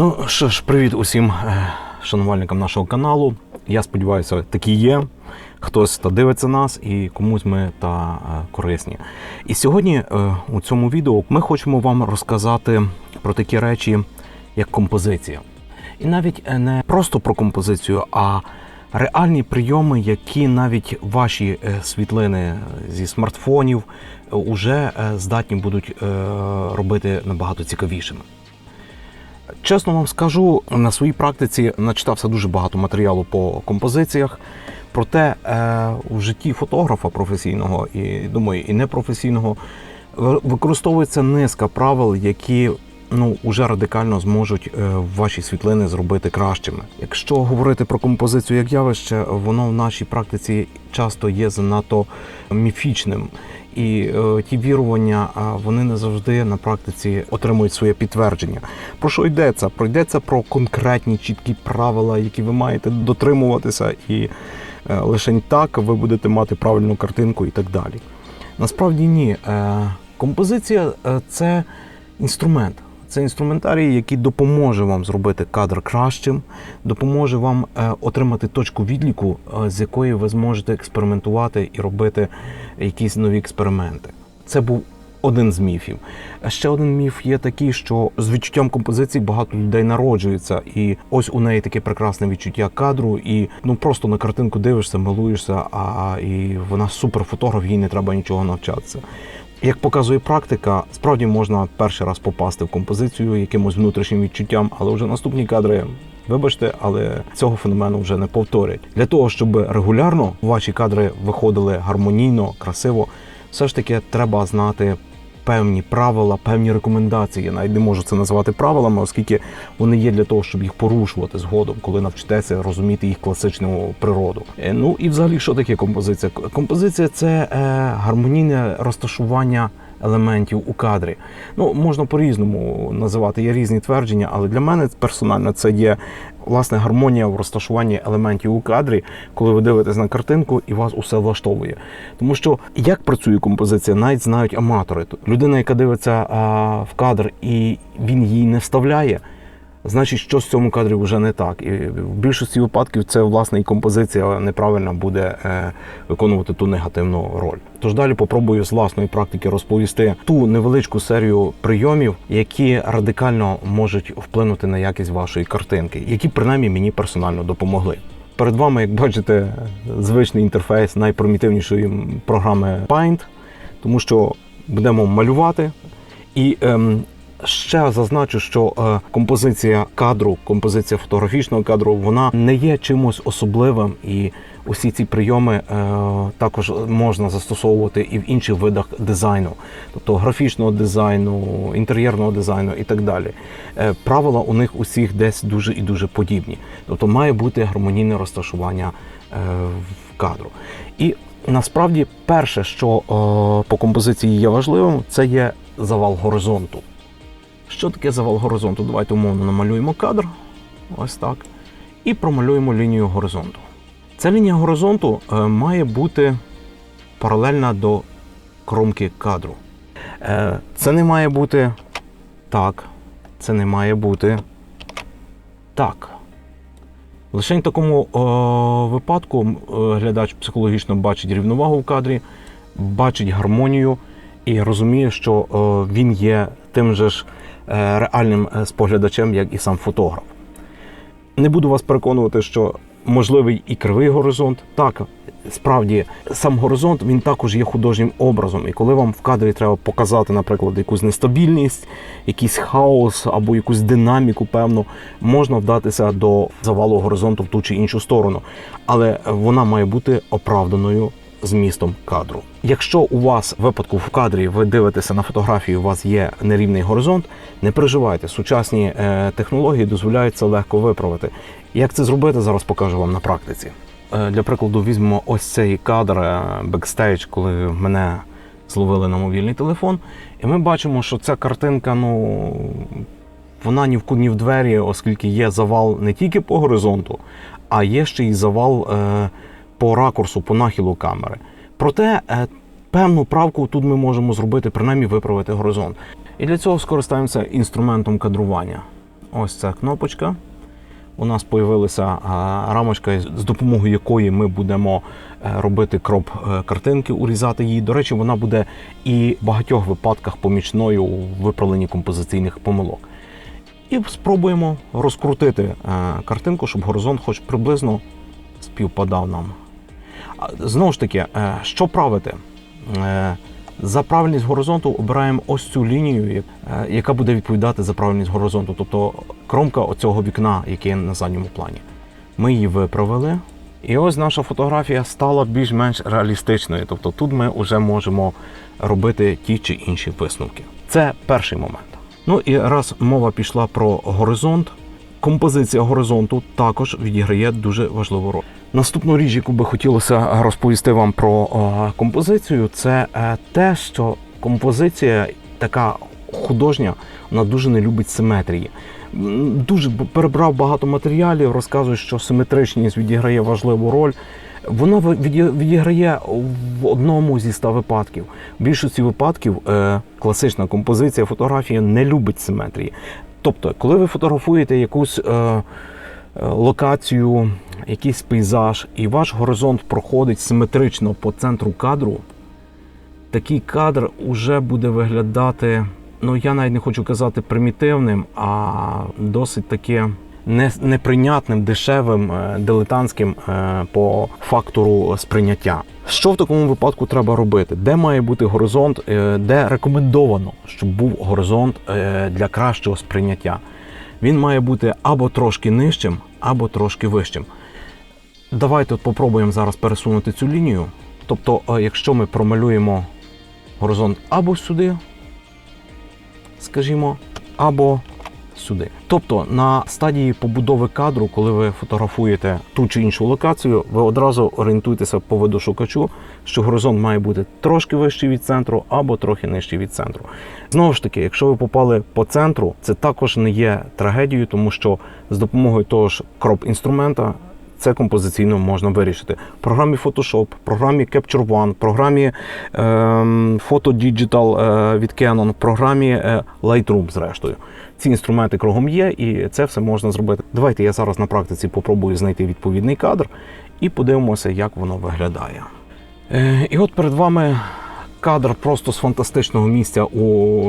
Ну що ж, привіт усім е, шанувальникам нашого каналу. Я сподіваюся, такі є. Хтось та дивиться нас і комусь ми та е, корисні. І сьогодні е, у цьому відео ми хочемо вам розказати про такі речі, як композиція. І навіть не просто про композицію, а реальні прийоми, які навіть ваші світлини зі смартфонів уже здатні будуть робити набагато цікавішими. Чесно вам скажу, на своїй практиці начитався дуже багато матеріалу по композиціях. Проте е, в житті фотографа професійного і думаю, і непрофесійного використовується низка правил, які ну уже радикально зможуть е, ваші світлини зробити кращими. Якщо говорити про композицію як явище, воно в нашій практиці часто є занадто міфічним. І е, ті вірування вони не завжди на практиці отримують своє підтвердження. Про що йдеться? Про йдеться про конкретні чіткі правила, які ви маєте дотримуватися, і е, лише так ви будете мати правильну картинку і так далі. Насправді ні. Е, композиція це інструмент. Це інструментарій, який допоможе вам зробити кадр кращим, допоможе вам е, отримати точку відліку, е, з якої ви зможете експериментувати і робити якісь нові експерименти. Це був один з міфів. А ще один міф є такий, що з відчуттям композиції багато людей народжується, і ось у неї таке прекрасне відчуття кадру, і ну просто на картинку дивишся, милуєшся, а і вона суперфотограф, їй не треба нічого навчатися. Як показує практика, справді можна перший раз попасти в композицію якимось внутрішнім відчуттям, але вже наступні кадри, вибачте, але цього феномену вже не повторять. Для того, щоб регулярно ваші кадри виходили гармонійно, красиво, все ж таки треба знати певні правила, певні рекомендації. Я навіть не можу це назвати правилами, оскільки вони є для того, щоб їх порушувати згодом, коли навчитеся розуміти їх класичну природу. Е, Ну і взагалі, що таке композиція? Композиція це е, гармонійне розташування елементів у кадрі. Ну, можна по-різному називати, є різні твердження, але для мене персонально це є власне гармонія в розташуванні елементів у кадрі, коли ви дивитесь на картинку і вас усе влаштовує. Тому що як працює композиція, навіть знають аматори. Людина, яка дивиться а, в кадр і він її не вставляє. Значить, щось в цьому кадрі вже не так. І в більшості випадків це власне і композиція неправильно буде е, виконувати ту негативну роль. Тож далі попробую з власної практики розповісти ту невеличку серію прийомів, які радикально можуть вплинути на якість вашої картинки, які принаймні мені персонально допомогли. Перед вами, як бачите, звичний інтерфейс найпримітивнішої програми Paint, тому що будемо малювати і ем, ще зазначу, що е, композиція кадру, композиція фотографічного кадру, вона не є чимось особливим, і усі ці прийоми е, також можна застосовувати і в інших видах дизайну, тобто графічного дизайну, інтер'єрного дизайну і так далі. Е, правила у них усіх десь дуже і дуже подібні. Тобто має бути гармонійне розташування в кадру. І насправді перше, що по композиції є важливим, це є завал горизонту. Що таке завал горизонту? Давайте умовно намалюємо кадр. Ось так. І промалюємо лінію горизонту. Ця лінія горизонту е, має бути паралельна до кромки кадру. Е, це не має бути так. Це не має бути так. Лише в такому е, випадку глядач психологічно бачить рівновагу в кадрі, бачить гармонію і розуміє, що е, він є тим же ж реальним е, споглядачем, як і сам фотограф. Не буду вас переконувати, що можливий і кривий горизонт. Так, справді, сам горизонт він також є художнім образом. І коли вам в кадрі треба показати, наприклад, якусь нестабільність, якийсь хаос або якусь динаміку, певну, можна вдатися до завалу горизонту в ту чи іншу сторону. Але вона має бути оправданою змістом кадру. Якщо у вас в випадку в кадрі ви дивитеся на фотографію, у вас є нерівний горизонт, не переживайте. Сучасні е, технології дозволяють це легко виправити. Як це зробити, зараз покажу вам на практиці. Е, для прикладу, візьмемо ось цей кадр е, бекстейдж, коли мене зловили на мобільний телефон, і ми бачимо, що ця картинка, ну вона ні в ні в двері, оскільки є завал не тільки по горизонту, а є ще й завал по ракурсу, по нахилу камери. Проте е, певну правку тут ми можемо зробити, принаймні виправити горизонт. І для цього скористаємося інструментом кадрування. ось ця кнопочка. У нас з'явилася рамочка, з допомогою якої ми будемо е, робити кроп е, картинки, урізати її. До речі, вона буде і в багатьох випадках помічною у виправленні композиційних помилок. І спробуємо розкрутити е, картинку, щоб горизонт хоч приблизно співпадав нам. Знову ж таки, е, що правити? Е, За правильність горизонту обираємо ось цю лінію, е, яка буде відповідати за правильність горизонту, тобто кромка оцього вікна, яке на задньому плані. Ми її виправили. І ось наша фотографія стала більш-менш реалістичною. Тобто тут ми вже можемо робити ті чи інші висновки. Це перший момент. Ну і раз мова пішла про горизонт, композиція горизонту також відіграє дуже важливу роль. Наступну річ, яку би хотілося розповісти вам про композицію, це е, те, що композиція така художня, вона дуже не любить симетрії. Дуже перебрав багато матеріалів, розказує, що симетричність відіграє важливу роль. Вона відіграє в одному зі ста випадків. В більшості випадків е, класична композиція фотографії не любить симетрії. Тобто, коли ви фотографуєте якусь е, е, локацію, якийсь пейзаж, і ваш горизонт проходить симетрично по центру кадру, такий кадр уже буде виглядати, ну я навіть не хочу казати примітивним, а досить таки не- неприйнятним, дешевим, е, дилетантським е, по фактору сприйняття. Що в такому випадку треба робити? Де має бути горизонт, е, де рекомендовано, щоб був горизонт для кращого сприйняття? Він має бути або трошки нижчим, або трошки вищим. Давайте от попробуємо зараз пересунути цю лінію. Тобто, якщо ми промалюємо горизонт або сюди, скажімо, або сюди. Тобто на стадії побудови кадру, коли ви фотографуєте ту чи іншу локацію, ви одразу орієнтуєтеся по видошукачу, що горизонт має бути трошки вищий від центру або трохи нижчий від центру. Знову ж таки, якщо ви попали по центру, це також не є трагедією, тому що з допомогою того ж кроп інструмента це композиційно можна вирішити. В програмі Photoshop, програмі Capture One, програмі ем, Photo Digital е, від Canon, програмі е, Lightroom, зрештою. Ці інструменти кругом є, і це все можна зробити. Давайте я зараз на практиці попробую знайти відповідний кадр і подивимося, як воно виглядає. Е, і от перед вами кадр просто з фантастичного місця у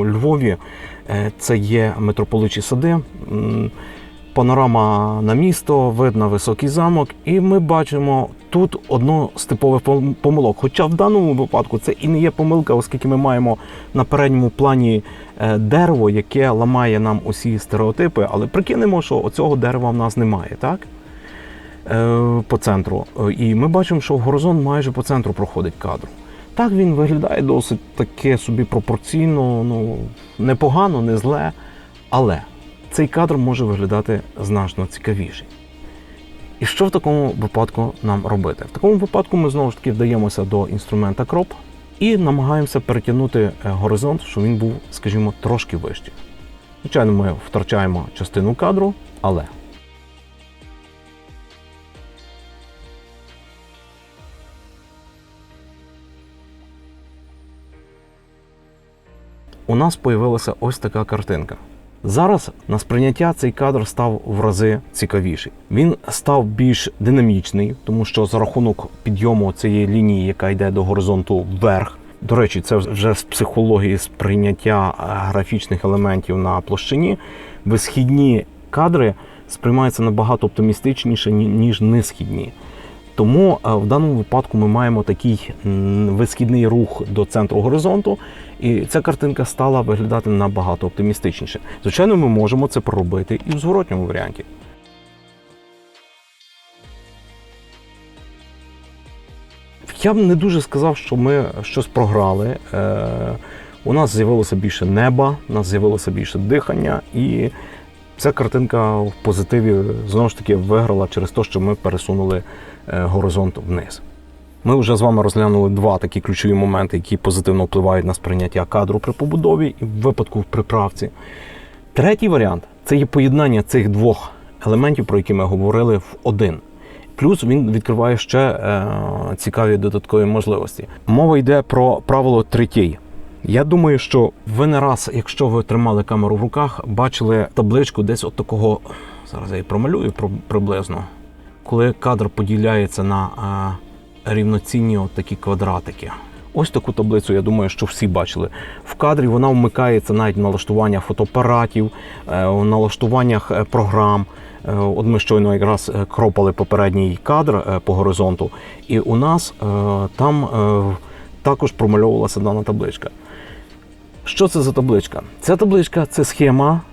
Львові. Е, Це є митрополичі сади. Панорама на місто, видно високий замок, і ми бачимо тут одну з типових помилок. Хоча в даному випадку це і не є помилка, оскільки ми маємо на передньому плані е, дерево, яке ламає нам усі стереотипи, але прикинемо, що оцього дерева в нас немає, так? Е, По центру. Е, І ми бачимо, що горизонт майже по центру проходить кадру. Так він виглядає досить таке собі пропорційно, ну непогано, не зле, але цей кадр може виглядати значно цікавіший. І що в такому випадку нам робити? В такому випадку ми знову ж таки вдаємося до інструмента кроп і намагаємося перетягнути е, горизонт, щоб він був, скажімо, трошки вищий. Звичайно, ми втрачаємо частину кадру, але у нас появилася ось така картинка. Зараз на сприйняття цей кадр став в рази цікавіший. Він став більш динамічний, тому що за рахунок підйому цієї лінії, яка йде до горизонту вверх. До речі, це вже з психології сприйняття е, графічних елементів на площині. Висхідні кадри сприймаються набагато оптимістичніше, ніж нисхідні. Тому е, в даному випадку ми маємо такий висхідний рух до центру горизонту, і ця картинка стала виглядати набагато оптимістичніше. Звичайно, ми можемо це проробити і в зворотньому варіанті. Я б не дуже сказав, що ми щось програли. Е, у нас з'явилося більше неба, у нас з'явилося більше дихання, і ця картинка в позитиві знову ж таки виграла через те, що ми пересунули е, горизонт вниз. Ми вже з вами розглянули два такі ключові моменти, які позитивно впливають на сприйняття кадру при побудові і в випадку в приправці. Третій варіант це є поєднання цих двох елементів, про які ми говорили, в один. Плюс він відкриває ще е, цікаві додаткові можливості. Мова йде про правило третій. Я думаю, що ви не раз, якщо ви тримали камеру в руках, бачили табличку десь от такого. Зараз я її промалюю приблизно. Коли кадр поділяється на рівноцінні от такі квадратики. Ось таку таблицю, я думаю, що всі бачили. В кадрі вона вмикається навіть в налаштуваннях фотоапаратів, е, в налаштуваннях е, програм. Е, От ми щойно якраз е, кропали попередній кадр е, по горизонту, і у нас е, там е, також промальовувалася дана табличка. Що це за табличка? Ця табличка це схема е,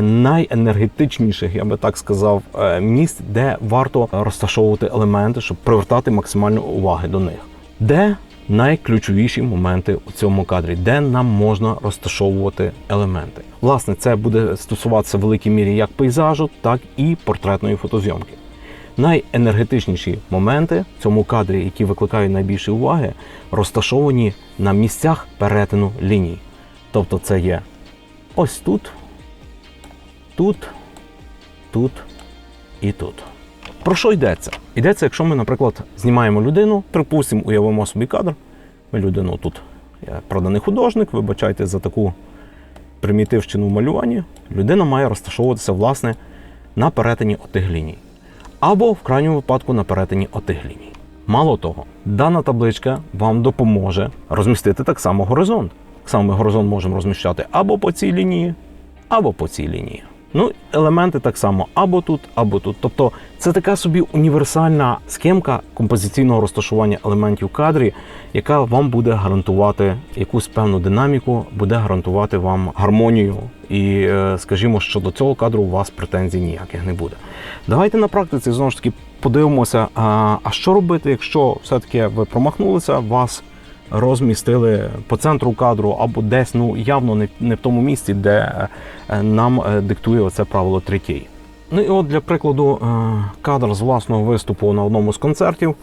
найенергетичніших, я би так сказав, е, місць, де варто розташовувати елементи, щоб привертати максимальну уваги до них. Де найключовіші моменти у цьому кадрі, де нам можна розташовувати елементи. Власне, це буде стосуватися в великій мірі як пейзажу, так і портретної фотозйомки. Найенергетичніші моменти в цьому кадрі, які викликають найбільше уваги, розташовані на місцях перетину ліній. Тобто це є ось тут, тут, тут і тут. Про що йдеться? Йдеться, якщо ми, наприклад, знімаємо людину, припустимо, уявимо собі кадр. Ми людину тут. Я проданий художник, вибачайте за таку примітивщину в малюванні. Людина має розташовуватися, власне, на перетині отих ліній. Або в крайньому випадку на перетині отих ліній. Мало того, дана табличка вам допоможе розмістити так само горизонт. Так само ми горизонт можемо розміщати або по цій лінії, або по цій лінії. Ну, елементи так само або тут, або тут. Тобто це така собі універсальна схемка композиційного розташування елементів кадрі, яка вам буде гарантувати якусь певну динаміку, буде гарантувати вам гармонію. І е, скажімо, що до цього кадру у вас претензій ніяких не буде. Давайте на практиці знову ж таки подивимося, а що робити, якщо все-таки ви промахнулися, вас розмістили по центру кадру або десь ну явно не, не в тому місці, де е, нам е, диктує оце правило третій. Ну і от для прикладу, е, кадр з власного виступу на одному з концертів.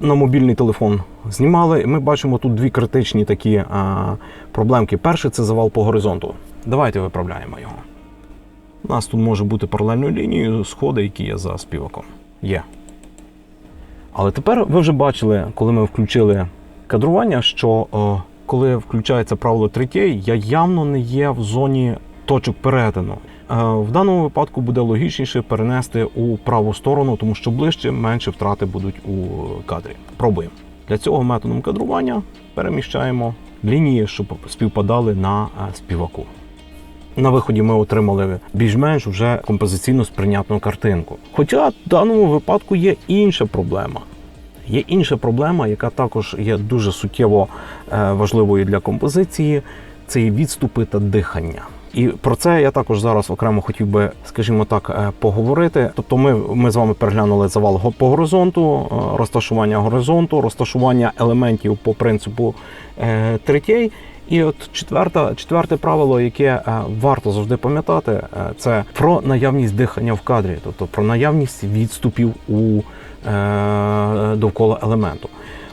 На мобільний телефон знімали, ми бачимо тут дві критичні такі проблемки. Перший це завал по горизонту. Давайте виправляємо його. У нас тут може бути паралельною лінією сходи, які є за співаком. Є. Але тепер ви вже бачили, коли ми включили кадрування, що о, коли включається правило третєї, я явно не є в зоні точок перетину. Е, В даному випадку буде логічніше перенести у праву сторону, тому що ближче менше втрати будуть у кадрі. Пробуємо. Для цього методом кадрування переміщаємо лінії, щоб співпадали на е, співаку. На виході ми отримали більш-менш вже композиційно сприйнятну картинку. Хоча в даному випадку є інша проблема. Є інша проблема, яка також є дуже суттєво е, важливою для композиції це є відступи та дихання. І про це я також зараз окремо хотів би, скажімо так, е, поговорити. Тобто, ми, ми з вами переглянули завал по горизонту, е, розташування горизонту, розташування елементів по принципу е, третєй. І от четверта, четверте правило, яке варто завжди пам'ятати, це про наявність дихання в кадрі, тобто про наявність відступів у довкола елементу.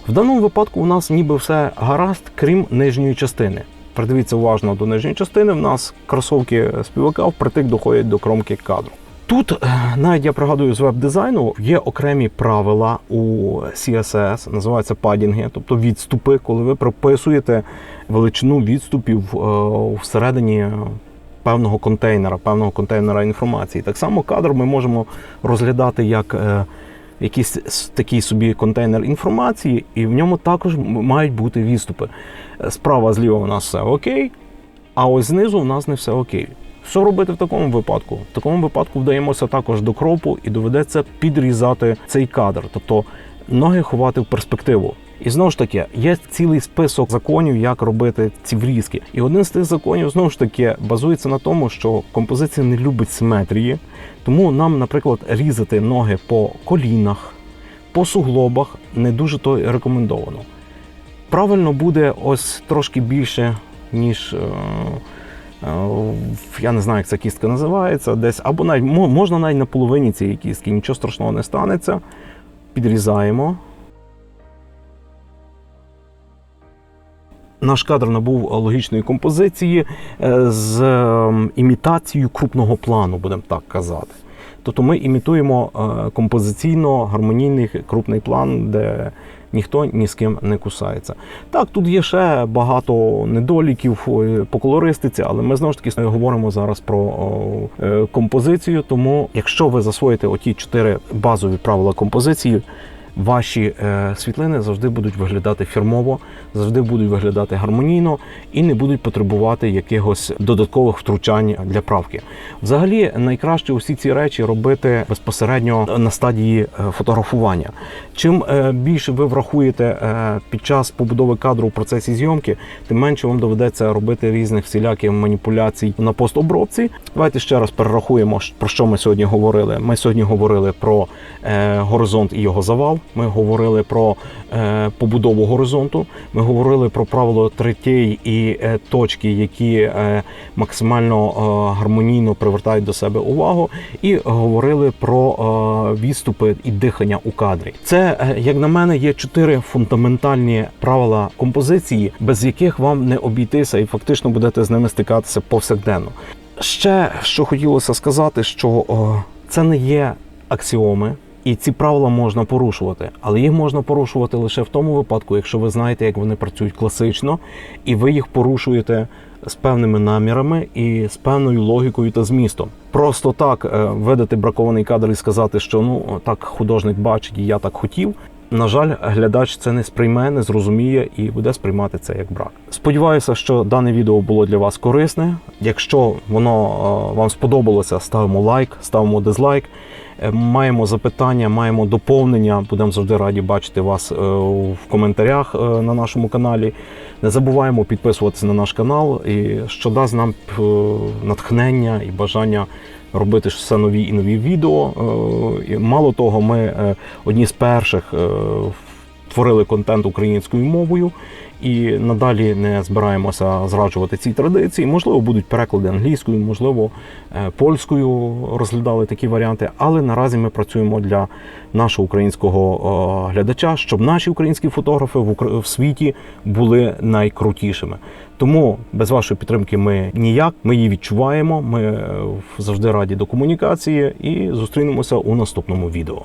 В даному випадку у нас ніби все гаразд, крім нижньої частини. Придивіться уважно до нижньої частини. В нас кросовки співака впритик доходять до кромки кадру. Тут, е, навіть я пригадую з веб-дизайну, є окремі правила у CSS, називаються падінги, тобто відступи, коли ви прописуєте величину відступів е, всередині певного контейнера, певного контейнера інформації. Так само кадр ми можемо розглядати як е, якийсь такий собі контейнер інформації, і в ньому також мають бути відступи. Е, Справа, зліва у нас все окей, а ось знизу у нас не все окей. Що робити в такому випадку? В такому випадку вдаємося також до кропу і доведеться підрізати цей кадр, тобто ноги ховати в перспективу. І знову ж таки, є цілий список законів, як робити ці врізки. І один з тих законів знову ж таки базується на тому, що композиція не любить симетрії, тому нам, наприклад, різати ноги по колінах, по суглобах не дуже то рекомендовано. Правильно буде ось трошки більше, ніж. е, е, Я не знаю, як ця кістка називається, десь або навіть можна навіть на половині цієї кістки, нічого страшного не станеться. Підрізаємо. Наш кадр набув логічної композиції е, з е, імітацією крупного плану, будемо так казати. Тобто ми імітуємо е, композиційно гармонійний крупний план, де ніхто ні з ким не кусається. Так, тут є ще багато недоліків е, по колористиці, але ми знову ж таки говоримо зараз про композицію. Тому, якщо ви засвоїте оті чотири базові правила композиції, ваші е, світлини завжди будуть виглядати фірмово, завжди будуть виглядати гармонійно і не будуть потребувати якихось додаткових втручань для правки. Взагалі, найкраще усі ці речі робити безпосередньо на стадії е, фотографування. Чим е, більше ви врахуєте під час побудови кадру в процесі зйомки, тим менше вам доведеться робити різних всіляких маніпуляцій на постобробці. Давайте ще раз перерахуємо, про що ми сьогодні говорили. Ми сьогодні говорили про горизонт і його завал. Ми говорили про е, побудову горизонту. Ми говорили про правило третєї і е, точки, які е, максимально гармонійно привертають до себе увагу, і говорили про відступи і дихання у кадрі. Це, як на мене, є чотири фундаментальні правила композиції, без яких вам не обійтися, і фактично будете з ними стикатися повсякденно. Ще що хотілося сказати, що це не є аксіоми. І ці правила можна порушувати, але їх можна порушувати лише в тому випадку, якщо ви знаєте, як вони працюють класично, і ви їх порушуєте з певними намірами і з певною логікою та змістом. Просто так е, видати бракований кадр і сказати, що ну так художник бачить, і я так хотів. На жаль, глядач це не сприйме, не зрозуміє і буде сприймати це як брак. Сподіваюся, що дане відео було для вас корисне. Якщо воно е, вам сподобалося, ставимо лайк, ставимо дизлайк. Е, Маємо запитання, маємо доповнення. Будемо завжди раді бачити вас е, в коментарях е, на нашому каналі. Не забуваємо підписуватися на наш канал, і що дасть нам натхнення і бажання робити все нові і нові відео. Мало того, ми одні з перших творили контент українською мовою і надалі не збираємося зраджувати ці традиції. Можливо, будуть переклади англійською, можливо, е, польською розглядали такі варіанти. Але наразі ми працюємо для нашого українського е, глядача, щоб наші українські фотографи в в світі були найкрутішими. Тому без вашої підтримки ми ніяк. Ми її відчуваємо. Ми е, завжди раді до комунікації і зустрінемося у наступному відео.